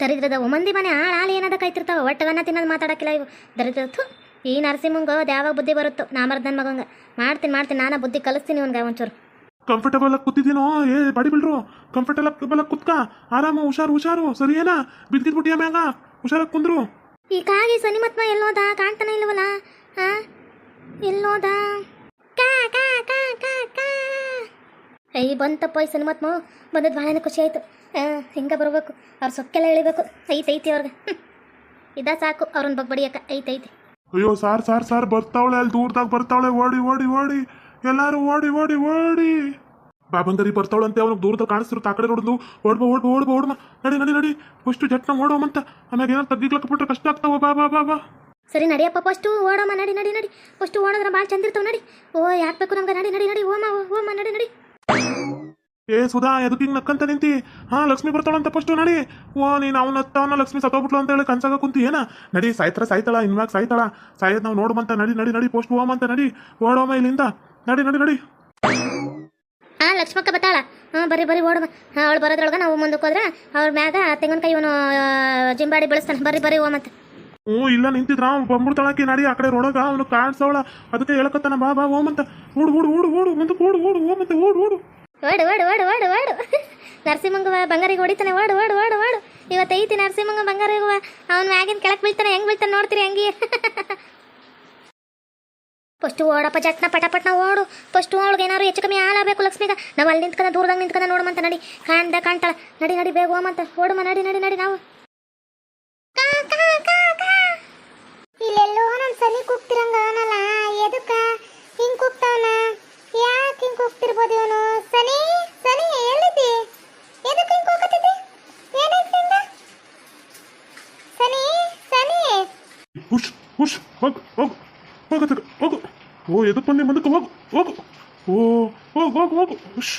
ದರಿದ್ರದ ಮಂದಿ ಮನೆ ಆಳ ಆಳು ಏನದ ಕೈತಿರ್ತಾವ? ಒಟ್ಟವನ್ನ ತಿನ್ನೋದು ಮಾತಾಡಕ್ಕಿಲ್ಲ ಇವು. ದರಿದ್ರ ಥು ಈ ನರಸಿಂಹಂಗ ಯಾವಾಗ ಬುದ್ಧಿ ಬರುತ್ತೋ? ನಾ ನನ್ನ ಮಗಂಗ. ಮಾಡ್ತೀನಿ ಮಾಡ್ತೀನಿ ನಾನು ಬುದ್ಧಿ ಕಲಿಸ್ತೀನಿ ಇವನ್ಗೆ ಒಂಚೂರು. ಕಂಫರ್ಟಬಲ್ ಆಗಿ ಕೂತಿದ್ದೀನೋ ಏ ಬಡಿ ಬಿಡ್ರು ಕಂಫರ್ಟಬಲ್ ಆಗಿ ಕುತ್ಕ. ಆರಾಮ ಹುಷಾರು ಹುಷಾರು. ಸರಿ ಏನ ಬಿದ್ದಿದ್ಬಿಟ್ಟಿಯ ಮ್ಯಾಗ? ಹುಷಾರಾಗಿ ಕುಂದ್ರು. ಈ ಕಾಗಿ ಸನಿಮತ್ಮ ಎಲ್ಲೋದ ಕಾಣ್ತಾನೆ ಇಲ್ವಲ್ಲ ಹಾ ಎಲ್ಲೋದ ಕಾ ಕಾ ಕಾ ಕಾ ಕಾ ಐ ಬಂತಪ್ಪ ಈ ಸನಿಮತ್ಮ? ಬಂದದ್ದು ಭಾಳ ಖುಷಿ ಆಯಿತು. ಹಿಂಗೆ ಬರಬೇಕು. ಅವ್ರ ಸೊಕ್ಕೆಲ್ಲ ಎಳಿಬೇಕು. ಐತೆ ಐತಿ ಅವ್ರಿಗೆ. ಇದ ಸಾಕು ಅವ್ರನ್ನ ಬಗ್ಬಡಿಯಕ್ಕ ಐತೆ ಐತಿ ಅಯ್ಯೋ ಸಾರ್ ಸಾರ್ ಸಾರ್ ಬರ್ತಾವಳೆ ಅಲ್ಲಿ ದೂರದಾಗ ಬರ್ತಾವಳೆ. ಓಡಿ ಓಡಿ ಓಡಿ. ಎಲ್ಲಾರು ಓಡಿ ಓಡಿ ಓಡಿ. ಬಾಬಂಗರಿ ಬರ್ತಾವಳಂತೆ ಅವ್ನಿಗೆ ದೂರದಾಗ ಕಾಣಿಸ್ತಿರು ತಾಕಡೆ ಕಡೆ ನೋಡಿದ್ಲು. ಓಡ್ಬ ಓಡ್ಬ ಓಡ್ಬ ಓಡ್ಮ ನಡಿ ನಡಿ ನಡಿ. ಫಸ್ಟ್ ಜಟ್ನ ಓಡೋಮಂತ ಆಮ್ಯಾಗ ಏನಾರು ತಗ್ಗಿಗ್ಲಕ್ಕ ಬಿಟ್ರೆ ಕಷ್ಟ ಆಗ್ತಾವ. ಬಾ ಬಾ ಬಾ ಬಾ. ಸರಿ ನಡಿಯಪ್ಪ ಫಸ್ಟು ಓಡಮ್ಮ. ನಡಿ ನಡಿ ನಡಿ. ಫಸ್ಟು ಓಡೋದ್ರ ಭಾಳ ಚಂದ ಇರ್ತಾವ. ನಡಿ. ಓ ಯಾಕೆ ಬೇಕು ನಮ್ಗೆ? ನಡಿ ನಡಿ ನಡಿ. ಓಮ ಓಮ ನಡಿ ನಡಿ. ಏ ಸುಧಾ ಎದಕ್ಕೆ ಹಿಂಗೆ ನಕ್ಕಂತ ನಿಂತಿ? ಹಾ, ಲಕ್ಷ್ಮಿ ಬರ್ತಾಳಂತ ಫಸ್ಟ್ ನಡಿ. ಓ, ನೀನು ಅವ್ನ ಅವನ ಲಕ್ಷ್ಮಿ ಸತ್ತೋಗ್ಬಿಟ್ಲು ಅಂತ ಹೇಳಿ ಕನ್ಸಾಗ ಕುಂತಿ, ಏನ? ನಡಿ, ಸಾಯ್ತಾರ ಸಾಯ್ತಾಳ ಇನ್ಮ್ಯಾಗ ಸಾಯ್ತಾಳ. ಸಾಯದ್ ನಾವು ನೋಡುವಂತ, ನಡಿ ನಡಿ ನಡಿ ಪೋಸ್ಟ್ ಹೋಮಂತ ನಡಿ. ಓಡೋಮ ಇಲ್ಲಿಂದ. ನಡಿ ನಡಿ ನಡಿ. ಆ, ಲಕ್ಷ್ಮಕ್ಕ ಬತ್ತಾಳ ಹಾ ಬರೀ ಬರೀ ಹಾಂ, ಅವಳು ಬರೋದ್ರೊಳಗೆ ನಾವು ಮುಂದಕ್ಕೆ ಹೋದ್ರೆ ಅವ್ರ ಮ್ಯಾಗ ತೆಂಗಿನಕಾಯಿ ಇವನು ಜಿಂಬಾಡಿ ಬೆಳೆಸ್ತಾನೆ. ಬರೀ ಬರೀ ಓಮಂತ ಹ್ಞೂ ಇಲ್ಲ ನಿಂತಿದ್ರ ಅವ್ನು ಬಂದ್ಬಿಡ್ತಾಳಕಿ ನಡಿ ಆ ಕಡೆ ಅವನು ಕಾಡ್ಸವಳ ಅದಕ್ಕೆ ಹೇಳಕತ್ತಾನ ಬಾ ಬಾ ಓಮಂತ ಓಡು ಓಡು ಓಡು ಓಡು ಮುಂದೆ ಓಡು ಓಡು ಓಮಂತ ಓಡು ಓಡು ಓಡು ಓಡು ಓಡು ಓಡು ಓಡು ನರಸಿಂಹಂಗ ಬಂಗಾರಿಗೆ ಹೊಡಿತಾನೆ ಓಡು ಓಡು ಓಡು ಓಡು ಇವತ್ತು ಐತಿ ನರಸಿಂಹಂಗ ಬಂಗಾರಿಗೆ ಅವ್ನು ಮ್ಯಾಗಿನ ಕೆಳಕ್ ಬೀಳ್ತಾನೆ ಹೆಂಗ್ ಬೀಳ್ತಾನೆ ನೋಡ್ತೀರಿ ಹಂಗೆ ಫಸ್ಟು ಓಡಪ್ಪ ಜಟ್ನ ಪಟಪಟ್ನ ಓಡು ಫಸ್ಟು ಅವಳಿಗೆ ಏನಾರು ಹೆಚ್ಚು ಕಮ್ಮಿ ಹಾಲಾಗಬೇಕು ಲಕ್ಷ್ಮಿಗ ನಾವು ಅಲ್ಲಿ ನಿಂತ್ಕೊಂಡ ದೂರದಾಗ ನಿಂತ್ಕೊಂಡ ನೋಡಮಂತ ನಡಿ ಕಾಣ್ದ ಕಾಣ್ತಾಳ ನಡಿ ನಡಿ ಬೇಗ ಹೋಮಂತ ಓಡಮ್ಮ ನಡಿ ನಡಿ ನಡಿ ನಾವು ಕೂಗ್ತಿರಂಗ ಅವನಲ್ಲ ಎದಕ್ಕ? ಹಿಂಗ್ ಕೂಗ್ತಾವನ? ಯಾಕೆ ಹಿಂಗ್ ಕೂಗ್ತಿರ್ಬೋದು ಇವನು? ಸನಿ ಸನಿ, ಎಲ್ಲಿದ್ದಿ? ಎದಕ್ಕೆ ಹಿಂಗ್ ಕೂಗತ್ತಿದ್ದಿ ಏನಾಯ್ತು ನಿಂಗ ಸನಿ ಸನಿ! ಹುಷ್ ಹುಷ್, ಹೋಗ್ ಹೋಗ್ ಹೋಗತ್ತಕ ಹೋಗು. ಓ ಎದಕ್ಕೆ ಬಂದಿ? ಮುಂದಕ್ಕೆ ಹೋಗು ಹೋಗು. ಓ, ಹೋಗು ಹೋಗು ಹೋಗು. ಹುಷ್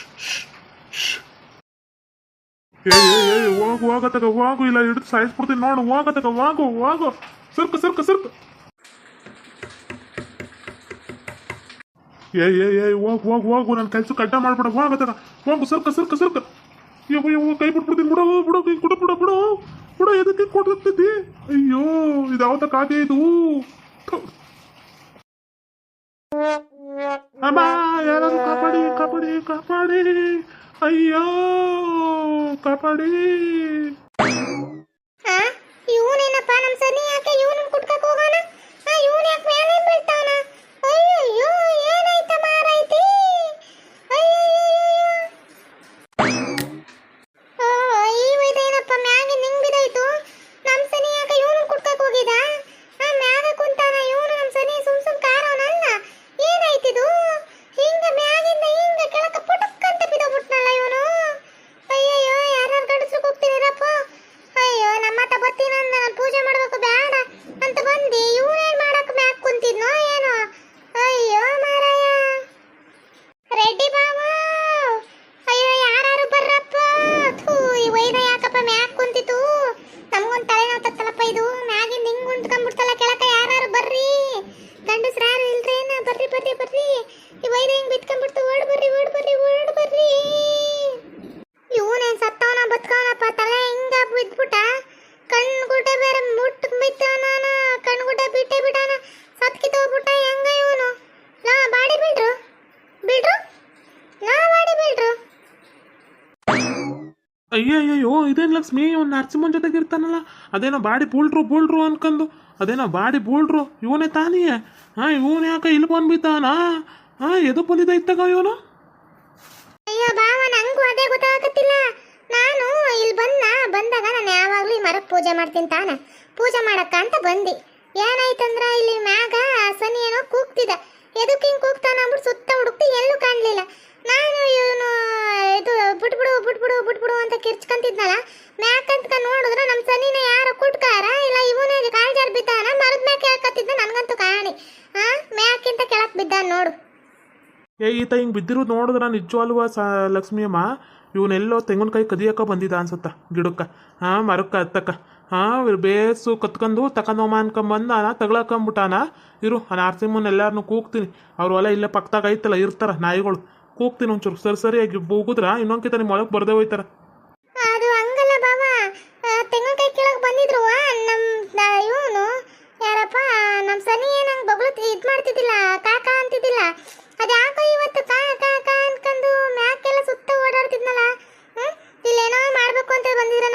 ಶ್ ಏ ಏ ಏ, ಹೋಗು ಹೋಗತ್ತಕ ಹೋಗು. ಇಲ್ಲ, ಹಿಡಿದು ಸಾಯಿಸ್ಬಿಡ್ತೀನಿ ನೋಡು. ಹೋಗತ್ತಕ ಹೋಗು ಹೋಗು. ಸರ್ಕು ಸರ್ಕು ಸರ್ಕು. ಏ ಏ ಏ, ಹೋಗು ಹೋಗು ಹೋಗು, ನನ್ನ ಕೆಲ್ಸಕ್ಕೆ ಅಡ್ಡ ಮಾಡ್ಬಿಡ ಹೋಗತ್ತಾಗ ಹೋಗು, ಸರ್ಕ ಸರ್ಕ ಸರ್ಕ. ಯವ್ವ ಯವ್ವ ಕೈ ಬಿಟ್ಬಿಡ್ತೀನಿ, ಬಿಡು ಬಿಡು, ಕೈ ಕೊಡು, ಬಿಡು ಬಿಡು. ಬಿಡು, ಎದಕ್ಕೆ ಕೊಡ್ತಿದ್ದಿ? ಅಯ್ಯೋ, ಇದು ಯಾವತ್ತ ಇದು. ಅಮ್ಮ ಯಾರಾದ್ರು ಕಾಪಾಡಿ ಕಾಪಾಡಿ ಕಾಪಾಡಿ. ಅಯ್ಯೋ, ಕಾಪಾಡಿ. ಇವನೇನಪ್ಪ ನಮ್ಮ ಸನಿ ಯಾಕೆ ಇವನು ಕುಟ್ಕಕ್ ಹೋಗೋಣ ಇವನ್ ಯಾಕೆ ಮೇಲೆ ಬೀಳ್ತಾವನ ಅಯ್ಯಯ್ಯೋ ಏನಾಯ್ತ ಮಾರೈತಿ ಇವೇನಪ್ಪ ಮ್ಯಾಗೆ ನಿಂಗ್ ಬಿದ್ದಾಯ್ತು ನಮ್ಮ ಸನಿ ಯಾಕೆ ಇವನನ್ನ ಕುಟ್ಕಕ್ ಹೋಗಿದ ಆ ಮ್ಯಾಗ ಕುಂತಾನ ಇವನು ನಮ್ಮ ಸನಿ ಸುಮ್ ಸುಮ್ ಕಾರವನಲ್ಲ ಏನಾಯ್ತಿದು ಹಿಂಗ ಮ್ಯಾಗಿಂದ ಹಿಂಗ ಕೆಳಕ ಪುಟಕ್ ಅಂತ ಬಿದ್ದೋಗ್ಬಿಟ್ನಲ್ಲ ಇವನು ಅಯ್ಯಯ್ಯೋ ಯಾರ್ಯಾರು ಗಂಡಸ್ರು ಹೋಗ್ತೀರಪ್ಪ ಅಯ್ಯೋ ನಮ್ಮತ್ತ ಬರ್ತೀನಿ ಅಂದ ನಾನು ಪೂಜೆ ಮಾಡ್ಬೇಕು ಬೇಡ ಅಂತ ಬಂದು ಇವನೇನ್ ಮಾಡಕ್ ಮ್ಯಾಕ್ ಕುಂತಿದ್ನೋ ಏನೋ ಅಯ್ಯೋ ಮಾರಾಯ ರೆಡ್ಡಿ ಬಾಬಾ ಅಯ್ಯೋ ಯಾರು ಬರ್ರಪ್ಪ ಥೂ ಈ ವೈದ ಯಾಕಪ್ಪ ಮ್ಯಾಕ್ ಕುಂತಿತು ನಮಗೊಂದು ತಲೆನೋವು ತತ್ತಲಪ್ಪ ಇದು ಮ್ಯಾಗಿಂದ ಹಿಂಗ್ ಉಂಟ್ಕೊಂಡ್ಬಿಡ್ತಲ್ಲ ಕೆಳಕ ಯಾರು ಬರ್ರಿ ಗಂಡಸ್ರು ಯಾರು ಇಲ್ರೇನ ಬರ್ರಿ ಬರ್ರಿ ಬರ್ರಿ ಈ ವೈದ ಹಿಂಗ್ ಬಿತ್ಕೊಂಡ್ಬಿಡ್ತು ಓಡ್ ಬರ್ರಿ ಓಡ್ ಬರ್ರಿ ಓಡ್ ಬರ್ರಿ ಇವನೇನ್ ಸತ್ತವನ ಬದುಕವನಪ್ಪ ತಲೆ ಹಿಂಗ ಬಿದ್ಬಿಟ್ಟ ಕಣ್ಗುಡ್ಡ ಬೇರೆ ಮುಟ್ಟು ಬಿದ್ದಾನ ಕಣ್ಗುಡ್ಡ ಬಿಟ್ಟೆ ಬಿಟ್ಟಾನ ಸತ್ಕಿತ್ ಹೋಗ್ಬಿಟ್ಟ ಹೆಂಗ ಇವನು ಲಾ ಬಾಡಿ ಬಿಡ್ರು ಬಿಡ್ರು ಲಾ ಬಾಡಿ ಬಿಡ್ರು ಅಯ್ಯಯ್ಯೋ ಇದೇನು ಲಕ್ಷ್ಮಿ? ಇವ್ನು ನರಸಿಂಹನ್ ಜೊತೆಗೆ ಇರ್ತಾನಲ್ಲ. ಅದೇನೋ ಬಾಡಿ ಬೂಳ್ರು ಬೂಳ್ರು ಅನ್ಕಂದು. ಅದೇನೋ ಬಾಡಿ ಬೂಳ್ರು ಇವನೇ ತಾನೇ ಹಾ, ಇವನು ಯಾಕೆ ಇಲ್ಲಿ ಬಂದ್ಬಿದ್ದಾನ ಹಾ, ಎದು ಬಂದಿದ್ದ ಇತ್ತಾಗ ಇವನು? ಅಯ್ಯೋ ಬಾವ ನಂಗೂ ಅದೇ ಗೊತ್ತಾಗತ್ತಿಲ್ಲ. ನಾನು ಇಲ್ಲಿ ಬಂದ, ಬಂದಾಗ ನಾನು ಯಾವಾಗಲೂ ಈ ಮರಕ್ಕೆ ಪೂಜೆ ಮಾಡ್ತೀನಿ ತಾನ. ಪೂಜೆ ಮಾಡಕ್ಕ ಅಂತ ಬಂದಿ. ಏನಾಯ್ತಂದ್ರ, ಇಲ್ಲಿ ಮ್ಯಾಗ ಸನಿ ಏನೋ ಕೂಗ್ತಿದ್ದ. ಎದಕ್ಕೆ ಹಿಂಗೆ ಕೂಗ್ತಾನ ಅಂದ್ಬಿಟ್ಟು ಸುತ್ತ ಹುಡುಕ್ತಿ ಎಲ್ಲೂ ಕಾಣಲಿಲ್ಲ. ನಾನು ಇವನು, ಇದು ಬಿಟ್ಬಿಡು ಬಿಟ್ಬಿಡು ಬಿಟ್ಬಿಡು ಅಂತ ಕಿರ್ಚ್ಕೊಂತಿದ್ನಲ್ಲ ಮ್ಯಾಕಂತ ನೋಡಿದ್ರೆ ನಮ್ಮ ಸನಿನ ಯಾರು ಕುಟ್ಕಾರ? ಇಲ್ಲ, ಇವನೇ ಕಾಳ್ಜಾರ್ ಬಿದ್ದಾನ? ಮರದ ಮ್ಯಾಕೆ ಕೇಳ್ಕತ್ತಿದ್ದ ನನಗಂತೂ ಕಾಣಿ. ಹಾ ಮ್ಯಾಕಿಂತ ಕೆಳಕ್ ಬಿದ್ದಾನ ನೋಡು. ಏ, ಈತ ಹಿಂಗೆ ಬಿದ್ದಿರೋದು ನೋಡಿದ್ರೆ ನಿಜವಲ್ವ ಸ, ಲಕ್ಷ್ಮಿಯಮ್ಮ? ಇವನೆಲ್ಲೋ ತೆಂಗಿನಕಾಯಿ ಕದಿಯಕ್ಕ ಬಂದಿದ್ದ ಅನ್ಸುತ್ತ, ಗಿಡಕ್ಕ. ಹಾಂ ಮರಕ್ಕ ಹತ್ತಕ್ಕ ಹಾಂ ಬೇಸು ಕತ್ಕೊಂಡು ತಕೊಂಡೋಮ ಅನ್ಕೊಂಬಂದು ನಾನು ತಗ್ಲಾಕೊಂಬಿಟ್ಟಾನ ಇರು ಎಲ್ಲಾರನು ಎಲ್ಲಾರನ್ನೂ ಕೂಗ್ತೀನಿ. ಅವ್ರ ಹೊಲ ಇಲ್ಲೇ ಪಕ್ಕದಾಗ ಐತಲ್ಲ, ಇರ್ತಾರ ನಾಯಿಗಳು. ಕೂಗ್ತೀನಿ ಒಂಚೂರು. ಸರಿ ಸರಿಯಾಗಿ ಬೂಗುದ್ರ ಇನ್ನೊಂದ್ಕಿತ ನಿಮ್ಮ ಒಳಗೆ ಬರ್ದೇ ಹೋಯ್ತಾರ ಅದು ಹಂಗಲ್ಲ ಬಾವ ತೆಂಗಿನಕಾಯಿ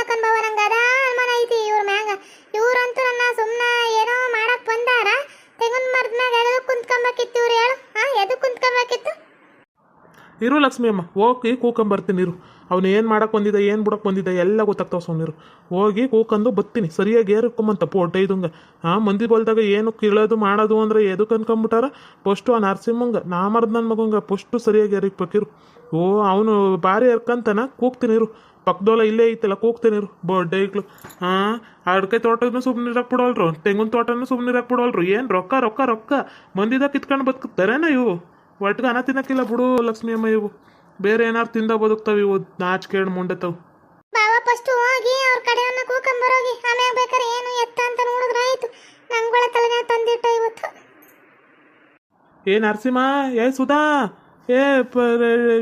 ಏನ್ ಬಾವ ನಂಗೆ ಅದ ಅನುಮಾನ ಐತಿ ಇವ್ರ ಮ್ಯಾಗ ಇವ್ರಂತೂ ನನ್ನ ಸುಮ್ಮನ ಏನೋ ಮಾಡಕ್ ಬಂದಾರ ತೆಂಗಿನ ಮರದ ಮ್ಯಾಗ ಎಳೆದು ಕುಂತ್ಕೊಂಬೇಕಿತ್ತು ಇವ್ರು ಹೇಳು ಹಾ ಎದು ಕುಂತ್ಕೊಂಬೇಕಿತ್ತು ಇರು ಲಕ್ಷ್ಮಿಯಮ್ಮ ಹೋಗಿ ಕೂಕೊಂಬರ್ತೀನಿ ಇರು. ಅವನು ಏನು ಮಾಡಕ್ಕೆ ಬಂದಿದ್ದ ಏನು ಬಿಡಕ್ಕೆ ಬಂದಿದ್ದ ಎಲ್ಲ ಗೊತ್ತಾಗ್ತಾವ ಸೋಮಿರು ಹೋಗಿ ಕೂಕಂದು ಬತ್ತೀನಿ. ಸರಿಯಾಗಿ ಏರ್ಕೊಂಬಂತ ಪೋಟ ಇದಂಗೆ ಹಾಂ ಮಂದಿ ಬಲ್ದಾಗ ಏನು ಕೀಳೋದು ಮಾಡೋದು ಅಂದ್ರೆ ಎದಕ್ಕೆ ಅನ್ಕೊಂಬಿಟ್ಟಾರ? ಪಸ್ಟು ಆ ನರಸಿಂಹಂಗೆ ನಾ ಮರ್ದ ನನ್ನ ಮಗಂಗ, ಪಸ್ಟು ಸರಿಯಾಗಿ ಏರಿಕ್ಬೇಕಿರು. ಓ, ಅವನು ಭಾರಿ ಎರ್ಕಂತಾನ ಕೂಗ್ತೀನಿ, ಇರು. ಪಕ್ಕದೋಲ ಇಲ್ಲೇ ಐತಲ್ಲ, ಕೂಗ್ತೀನಿ, ಇರು. ಬರ್ಡೇಗ್ಳು ಹಾಂ ಅಡಿಕೆ ತೋಟನೂ ಸುಮ್ಮನೆ ಇರಕ್ಕೆ ಬಿಡೋಲ್ರು. ತೆಂಗಿನ ತೋಟನೂ ಸುಮ್ಮನೆ ಇರಕ್ಕೆ ಬಿಡೋಲ್ರು. ಏನು ರೊಕ್ಕ ರೊಕ್ಕ ರೊಕ್ಕ? ಮಂದಿದಾಗ ಕಿತ್ಕೊಂಡು ಬದುಕುತ್ತಾರೇನ ಇವು? ಒಟ್ಟಿಗೆ ಅನ್ನ ತಿನ್ನಕ್ಕಿಲ್ಲ ಬಿಡು ಲಕ್ಷ್ಮಿ ಅಮ್ಮ ಇವು. ಬೇರೆ ಏನಾರು ತಿಂದ ಬದುಕ್ತಾವ ಇವು ನಾಚಿಕೆ ಮುಂಡೆತಾವು. ಬಾವ ಫಸ್ಟ್ ಹೋಗಿ ಅವ್ರ ಕಡೆಯನ್ನ ಕೂಕೊಂಬರೋಗಿ ಆಮ್ಯಾಗ ಬೇಕಾರೆ ಏನು ಎತ್ತ ಅಂತ ನೋಡಿದ್ರೆ ಆಯ್ತು. ನಂಗಳ ತಲೆಗೆ ತಂದಿಟ್ಟ ಇವತ್ತು. ಏ ನರಸಿಂಹ ಏ ಸುಧಾ ಏ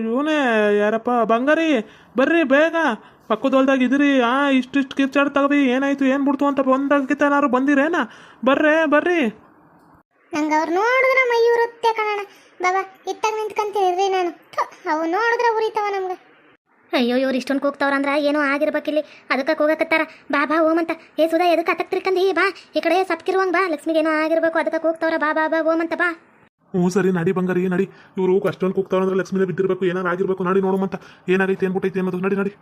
ಇವನೇ ಯಾರಪ್ಪ ಬಂಗಾರಿ ಬರ್ರಿ ಬೇಗ. ಪಕ್ಕದ ಹೊಲ್ದಾಗ ಇದ್ರಿ ಆ ಇಷ್ಟಿಷ್ಟು ಕಿರ್ಚಾಡ್ತಾವಿ ಏನಾಯ್ತು ಏನು ಬಿಡ್ತು ಅಂತ ಬಂದಾಗಿತ್ತೇನಾರು ಬಂದಿರೇನಾ? ಬರ್ರೇ ಬರ್ರಿ. ನಂಗೆ ಅವ್ರು ನೋಡಿದ್ರೆ ಮೈ ಉರುತ್ತೆ ಕಣಣ ಬಾಬಾ ಇತ್ತಾಗ ನಿಂತ್ಕಂತೀರಿ ನಾನು. ಥು, ಅವು ನೋಡಿದ್ರೆ ಉರಿತಾವ ನಮ್ಗೆ. ಅಯ್ಯೋ ಇವ್ರು ಇಷ್ಟೊಂದು ಕೂಗ್ತಾವ್ರಂದ್ರ ಏನೋ ಆಗಿರ್ಬೇಕಿಲ್ಲಿ. ಅದಕ್ಕೆ ಕೂಗಕತ್ತಾರ ಬಾ ಬಾ ಓಮಂತ ಏ ಸುಧಾ ಎದಕ್ಕೆ ಅಟಕ್ ತಿರ್ಕಂದಿ ಬಾ ಈ ಕಡೆ ಸಪ್ಕಿರುವಂಗ ಬಾ. ಲಕ್ಷ್ಮಿಗೆ ಏನೋ ಆಗಿರ್ಬೇಕು. ಅದಕ್ಕೆ ಕೂಗ್ತಾವ್ರ. ಬಾ ಬಾ ಬಾ ಓಮಂತ ಬಾ. ಹ್ಞೂ ಸರಿ ನಡಿ ಬಂಗಾರಿ ನಡಿ. ಇವರು ಅಷ್ಟೊಂದು ಕೂಗ್ತಾವ್ರಂದ್ರೆ ಲಕ್ಷ್ಮಿನೇ ಬಿದ್ದಿರಬೇಕು. ಏನಾರು ಆಗಿರ್ಬೇಕು. ನಡಿ ನೋಡೋಮಂತ ಏನಾಗೈತೆ ಏನ್ಬಿಟ್ಟೈತೆ ಅನ್ನೋದು. ನಡಿ ನಡಿ.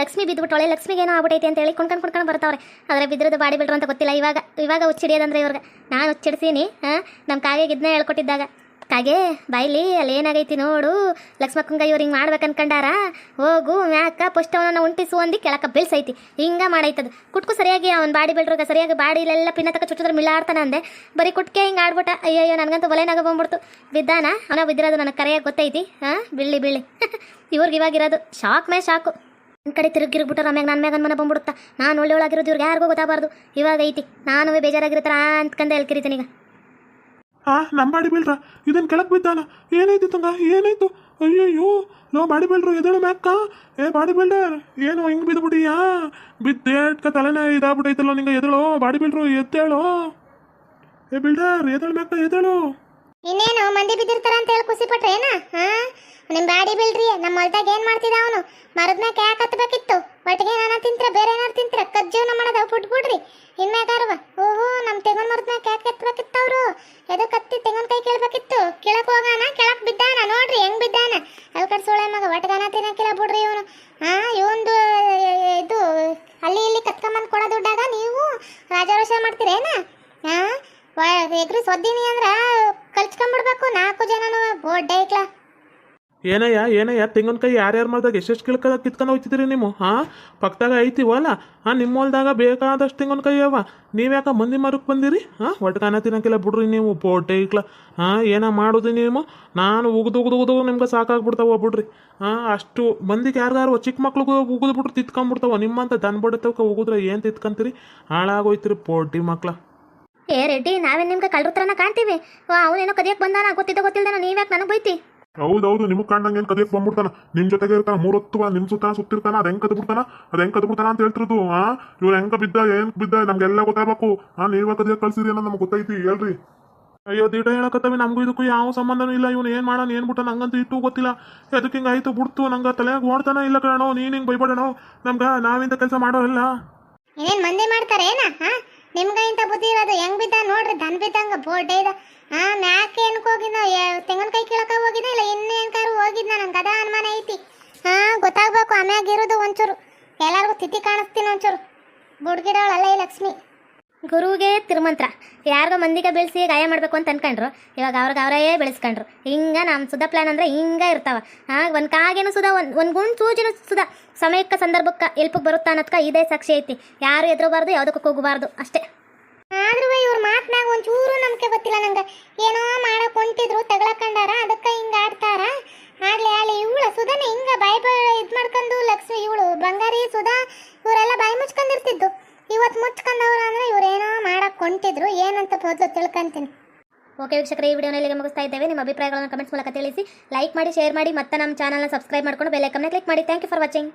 ಲಕ್ಷ್ಮಿ ಬಿದ್ದುಬಿಟ್ಟೊಳೆ ಲಕ್ಷ್ಮಿಗೆ ಏನೋ ಆಗ್ಬಿಟ್ಟೈತೆ ಅಂತ ಹೇಳಿ ಕೊಂಡ್ಕೊಂಡು ಕೊಂಡ್ಕೊಂಡು ಬರ್ತಾವ್ರೆ. ಆದರೆ ಬಿದ್ದಿರೋದು ಬಾಡಿ ಬಿಡ್ರು ಅಂತ ಗೊತ್ತಿಲ್ಲ. ಇವಾಗ ಇವಾಗ ಹುಚ್ಚಿಡಿಯೋದಂದ್ರೆ ಇವ್ರಿಗೆ. ನಾನು ಹುಚ್ಚಿಡ್ಸೀನಿ ಹಾಂ ನಮ್ಮ ಕಾಗೆಗೆ ಇದನ್ನ ಹೇಳ್ಕೊಟ್ಟಿದ್ದಾಗ. ಕಾಗೆ, ಬಾಯ್ಲಿ, ಅಲ್ಲಿ ಏನಾಗೈತಿ ನೋಡು. ಲಕ್ಷ್ಮಕ್ಕಂಗ ಇವ್ರು ಹಿಂಗೆ ಮಾಡ್ಬೇಕು ಅನ್ಕಂಡಾರ ಹೋಗು, ಮ್ಯಾಕ ಫಸ್ಟ್ ಅವನನ್ನ ಉಂಟಿಸು ಅಂದು ಕೆಳಕ ಬೀಳ್ಸೈತಿ ಹಿಂಗೆ ಮಾಡೈತದು. ಕುಟ್ಕು ಸರಿಯಾಗಿ ಅವ್ನು ಬಾಡಿ ಬಿಡ್ರುಗ ಸರಿಯಾಗಿ ಬಾಡಿಲೆಲ್ಲ ಪಿನ್ನ ತಕ ಚುಚ್ಚಿದ್ರೆ ಮಿಳ್ಳಾಡ್ತಾನ ಅಂದೆ. ಬರೀ ಕುಟ್ಕೆ ಹಿಂಗೆ ಆಡ್ಬಿಟ್ಟ ಅಯ್ಯೋ ನನಗಂತೂ ಒಲೆನಾಗ ಬಂದ್ಬಿಡ್ತು. ಬಿದ್ದಾನ? ಅವನ ಬಿದ್ದಿರೋದು ನನಗೆ ಕರೆಯಾಗಿ ಗೊತ್ತೈತಿ. ಹಾಂ ಬಿಳ್ಳಿ ಬಿಳ್ಳಿ. ಇವ್ರಿಗೆ ಇವಾಗಿರೋದು ಶಾಕ್ ಮೇ ಶಾಕು. ನನ್ನ ಕಡೆ ತಿರುಗಿರ್ಬಿಟ್ಟಾರ ಆಮ್ಯಾಗ ನನ್ನ ಮ್ಯಾಗ ಅನ್ಮನ ಬಂದ್ಬಿಡುತ್ತಾ? ನಾನು ಒಳ್ಳೆ ಒಳಗಿರೋದು ಇವ್ರಿಗೆ ಯಾರಿಗೂ ಗೊತ್ತಾಗಬಾರ್ದು. ಇವಾಗ ಐತಿ. ನಾನು ಬೇಜಾರಾಗಿರ್ತಾರ ಅಂತ್ಕಂದೆ ಹೇಳ್ಕಿರಿತೀನಿ ಈಗ. ಆ ನಮ್ಮ ಬಾಡಿ ಬೀಳ್ರ ಇದನ್ನ ಕೆಳಗೆ ಬಿದ್ದಾನ? ಏನಾಯ್ತು ತಂಗ? ಏನಾಯ್ತು? ಅಯ್ಯಯ್ಯೋ, ನೋ ಬಾಡಿ ಬೀಳ್ರು ಎದಳು ಮ್ಯಾಕ ಏ, ಬಾಡಿ ಬಿಲ್ಡರ್, ಏನು ಹಿಂಗೆ ಬಿದ್ದುಬಿಟ್ಟಿಯಾ? ಬಿದ್ದೇಟ್ಕ ತಲೆನೇ ಇದಾಗ್ಬಿಟ್ಟೈತಲ್ಲ ನಿಂಗೆ ಎದಳು ಬಾಡಿ ಬೀಳ್ರು ಎದ್ದೇಳು. ಏ, ಬಿಲ್ಡರ್ ಎದಳು ಮ್ಯಾಕ ಎದಳು ಇನ್ನೇನು, ಮಂದಿ ಬಿದ್ದಿರ್ತಾರ ಅಂತ ಹೇಳಿ ಖುಷಿ ಪಟ್ರೆ ಏನ? ಹಾ? ನಿಮ್ ಬಾಡಿ ಬಿಲ್ರಿ ನಮ್ಮ ಹೊಲ್ದಾಗ ಏನ್ ಮಾಡ್ತಿದ ಅವನು? ಮರದ ಮ್ಯಾಕ ಯಾಕೆ ಹತ್ಬೇಕಿತ್ತು? ಒಟ್ಟಿಗೆ ಏನಾರ ತಿಂತ್ರ, ಬೇರೆ ಏನಾರು ತಿಂತ್ರ? ಕಜ್ಜೀವನ ಮಾಡೋದ ಬಿಟ್ಬಿಡ್ರಿ ಇನ್ಮ್ಯಾಗಾರವ ಓಹೋ, ನಮ್ ತೆಂಗನ್ ಮರದ ಮ್ಯಾಕ ಯಾಕೆ ಹತ್ಬೇಕಿತ್ತು ಅವ್ರು? ಎದಕ್ ಹತ್ತಿ ಕೈ ಕೇಳ್ಬೇಕಿತ್ತು. ಕೆಳಕ್ ಹೋಗಾನ? ಕೆಳಕ್ ಬಿದ್ದಾನ? ನೋಡ್ರಿ, ಹೆಂಗ್ ಬಿದ್ದಾನ? ಅಲ್ಕಡ್ ಸೋಳೆ ಮಗ ಒಟ್ಟಗನ ತಿನ್ನಕ್ಕಿಲ್ಲ ಬಿಡ್ರಿ ಇವನು. ಹಾ, ಇವಂದು, ಇದು, ಅಲ್ಲಿ ಇಲ್ಲಿ ಕತ್ಕೊಂಬಂದ್ ಕೊಡೋ ದುಡ್ಡಾಗ ನೀವು ರಾಜಾರೋಷ ಮಾಡ್ತೀರೇನ? ಹಾ? ಎಗ್ರಿ ಸೊದ್ದಿನಿ ನಾಲ್ಕು ಜನ ಏನಯ್ಯ ಏನಯ್ಯ ಏನಯ್ಯ ತೆಂಗಿನಕಾಯಿ ಯಾರ್ಯಾರು ಮಾಡ್ದಾಗ ಎಷ್ಟೆಷ್ಟು ಕಿಳ್ಕದ ಕಿತ್ಕೊಂಡು ಹೋಗ್ತಿದ್ರಿ ನೀವು, ಹಾ? ಪಕ್ಕದಾಗ ಐತಿವಲ್ಲ ಹಾಂ ನಿಮ್ಮ ಹೊಲ್ದಾಗ ಬೇಕಾದಷ್ಟು ತೆಂಗಿನಕಾಯಿ ಅವ. ನೀವ್ಯಾಕ ಮಂದಿ ಮರಕ್ಕೆ ಬಂದಿರಿ? ಹಾಂ ಒಟ್ಕಾನ ತಿನ್ನಕಿಲ್ಲ ಬಿಡ್ರಿ ನೀವು ಬೋಟೆ ಇಕ್ಲ ಹಾಂ, ಏನ ಮಾಡೋದು ನೀವು? ನಾನು ಉಗ್ದು ಉಗ್ದು ಉಗ್ದು ನಿಮ್ಗೆ ಸಾಕಾಗ್ಬಿಡ್ತಾವ ಬಿಡ್ರಿ. ಹಾಂ, ಅಷ್ಟು ಮಂದಿಗೆ ಯಾರಿಗಾರು ಚಿಕ್ಕ ಮಕ್ಳಿಗೆ ಉಗಿದು ಬಿಟ್ರು ತಿತ್ಕೊಂಡ್ಬಿಡ್ತಾವ ನಿಮ್ಮಂತ ದನ್ ಬಡತವಕ್ಕೆ ಉಗಿದ್ರೆ ಏನು ತಿತ್ಕೊಂತೀರಿ? ಹಾಳಾಗೋಯ್ತಿರಿ ಪೋಟಿ ಮಕ್ಳ. ಏ ರೆಡ್ಡಿ ನಾವೇನು ನಿಮ್ಗೆ ಕಳ್ರ ಥರನ ಕಾಣ್ತೀವಿ ಅವನೇನೋ ಕದಿಯಕ್ಕೆ ಬಂದಾನ? ಗೊತ್ತಿದ್ದ ಗೊತ್ತಿಲ್ದಾನ ನೀವ್ಯಾಕೆ ನನಗೆ ಬೈತಿ? ಹೌದೌದು ನಿಮಗೆ ಕಾಣ್ದಂಗೆ ಏನು ಕದಿಯಕ್ಕೆ ಬಂದ್ಬಿಡ್ತಾನ? ನಿಮ್ ಜೊತೆಗೆ ಇರ್ತಾನ ಮೂರೊತ್ತು ನಿಮ್ ಸುತ್ತ ಸುತ್ತಿರ್ತಾನ ಅದ್ ಹೆಂಗ್ ಕದ್ಬಿಡ್ತಾನ? ಅದು ಹೆಂಗ್ ಕದ್ಬಿಡ್ತಾನ ಅಂತ ಹೇಳ್ತಿರೋದು ಆ? ಇವ್ರು ಹೆಂಗ ಬಿದ್ದ ಏನ್ ಬಿದ್ದ ನಮ್ಗೆಲ್ಲ ಗೊತ್ತಾಗಬೇಕು. ಆ ನೀವ ಕದಿಯಕ್ಕೆ ಕಳ್ಸಿರಿ ಅನ್ನೋ ನಮ್ಗೆ ಗೊತ್ತೈತಿ ಹೇಳ್ರಿ. ಅಯ್ಯೋ ದೀಟ ಹೇಳಕತ್ತವಿ ನಮಗೂ ಇದಕ್ಕೂ ಯಾವ ಸಂಬಂಧನೂ ಇಲ್ಲ. ಇವನು ಏನು ಮಾಡೋಣ ಏನು ಬಿಟ್ಟ ನಂಗಂತೂ ಇಟ್ಟು ಗೊತ್ತಿಲ್ಲ. ಅದಕ್ಕೆ ಹಿಂಗೆ ಆಯ್ತು ಬಿಡ್ತು ನಂಗೆ ತಲೆಯಾಗ ಓಡ್ತಾನ ಇಲ್ಲ ಕಣೋ ನೀನು ಹಿಂಗೆ ಬೈಬೇಡಣೋ ನಮ್ಗೆ ನಾವಿಂದ ಕೆಲಸ ಮಾಡೋರಲ್ಲ? ಏನ್ ಮಂದಿ ಮಾಡ್ತಾರೆ ಏನ ಹಾ? ನಿಮ್ಗ ಇಂತ ಬುದ್ಧಿ ಇರೋದು? ಹೆಂಗ್ ಬಿದ್ದ? ನೋಡ್ರಿ, ದನ್ ಬಿದ್ದಂಗ ಬೋಟ್ ಇದ. ಹಾ ಮ್ಯಾಕ್ ಏನಕ್ ಹೋಗಿದ್ನ ತೆಂಗಿನಕಾಯಿ ಕೇಳಕ ಹೋಗಿದ್ನ? ಇಲ್ಲ ಇನ್ನೇನ್ಕಾರು ಹೋಗಿದ್ನ? ನಂಗೆ ಅದ ಅನುಮಾನ ಐತಿ. ಹಾ ಗೊತ್ತಾಗ್ಬೇಕು, ಆಮ್ಯಾಗ ಇರೋದು ಒಂಚೂರು. ಎಲ್ಲರಿಗೂ ತಿಥಿ ಕಾಣಿಸ್ತೀನಿ ಒಂಚೂರು. ಬುಡ್ಗಿಡವಳಲ್ಲ ಈ ಲಕ್ಷ್ಮಿ. ಗುರುವಿಗೆ ತಿರುಮಂತ್ರ. ಯಾರಿಗೋ ಮಂದಿಗೆ ಬೆಳೆಸಿ ಗಾಯ ಮಾಡಬೇಕು ಅಂತ ಅನ್ಕೊಂಡ್ರು. ಇವಾಗ ಅವ್ರಿಗೆ ಅವರೇ ಬೆಳೆಸ್ಕೊಂಡ್ರು. ಹಿಂಗೆ ನಮ್ಮ ಸುಧಾ ಪ್ಲ್ಯಾನ್ ಅಂದರೆ ಹಿಂಗೆ ಇರ್ತಾವ. ಹಾಂ ಒಂದು ಕಾಗೇನು ಸುಧಾ, ಒಂದು ಒಂದು ಗುಂಡು ಸೂಜಿನೂ ಸುಧಾ. ಸಮಯಕ್ಕೆ ಸಂದರ್ಭಕ್ಕೆ ಎಲ್ಪಿಗೆ ಬರುತ್ತಾ ಅನ್ನೋದಕ್ಕೆ ಇದೇ ಸಾಕ್ಷಿ ಐತಿ. ಯಾರು ಎದುರಬಾರ್ದು, ಯಾವುದಕ್ಕೂ ಕೂಗಬಾರ್ದು, ಅಷ್ಟೇ. ಆದ್ರೂ ಇವ್ರ ಮಾತ್ನಾಗ ಒಂಚೂರು ನಂಬಿಕೆ ಗೊತ್ತಿಲ್ಲ ನಂಗೆ. ಏನೋ ಮಾಡಕ್ ಹೊಂಟಿದ್ರು ತಗಳಕಂಡಾರ ಅದಕ್ಕೆ ಹಿಂಗ ಆಡ್ತಾರ. ಆಗ್ಲಿ ಆಗ್ಲಿ ಇವಳ ಸುಧಾನೆ ಹಿಂಗ ಬಾಯ್ ಇದು ಮಾಡ್ಕೊಂಡು ಲಕ್ಷ್ಮಿ, ಇವಳು ಬಂಗಾರಿ ಸುಧಾ, ಇವರೆಲ್ಲ ಬಾಯಿ ಮುಚ್ಕೊಂಡಿರ್ತಿದ್ದು. ಇವತ್ ಮುಚ್ಕೊಂಡವ್ರ ಅಂದ್ರೆ ಇವ್ರೇನೋ ಮಾಡಕ್ ಹೊಂಟಿದ್ರು. ಏನಂತ ಮೊದಲು ತಿಳ್ಕೊಂತೀನಿ. ಓಕೆ ವೀಕ್ಷಕರೇ, ಈ ವಿಡಿಯೋನ ಇಲ್ಲಿಗೆ ಮುಗಿಸ್ತಾ ಇದ್ದೇವೆ. ನಿಮ್ಮ ಅಭಿಪ್ರಾಯಗಳನ್ನು ಕಮೆಂಟ್ಸ್ ಮೂಲಕ ತಿಳಿಸಿ, ಲೈಕ್ ಮಾಡಿ, ಶೇರ್ ಮಾಡಿ, ಮತ್ತೆ ನಮ್ಮ ಚಾನಲ್ನ ಸಬ್ಸ್ಕ್ರೈಬ್ ಮಾಡ್ಕೊಂಡು ಬೆಲ್ ಐಕನ್ನ ಕ್ಲಿಕ್ ಮಾಡಿ. Thank you for watching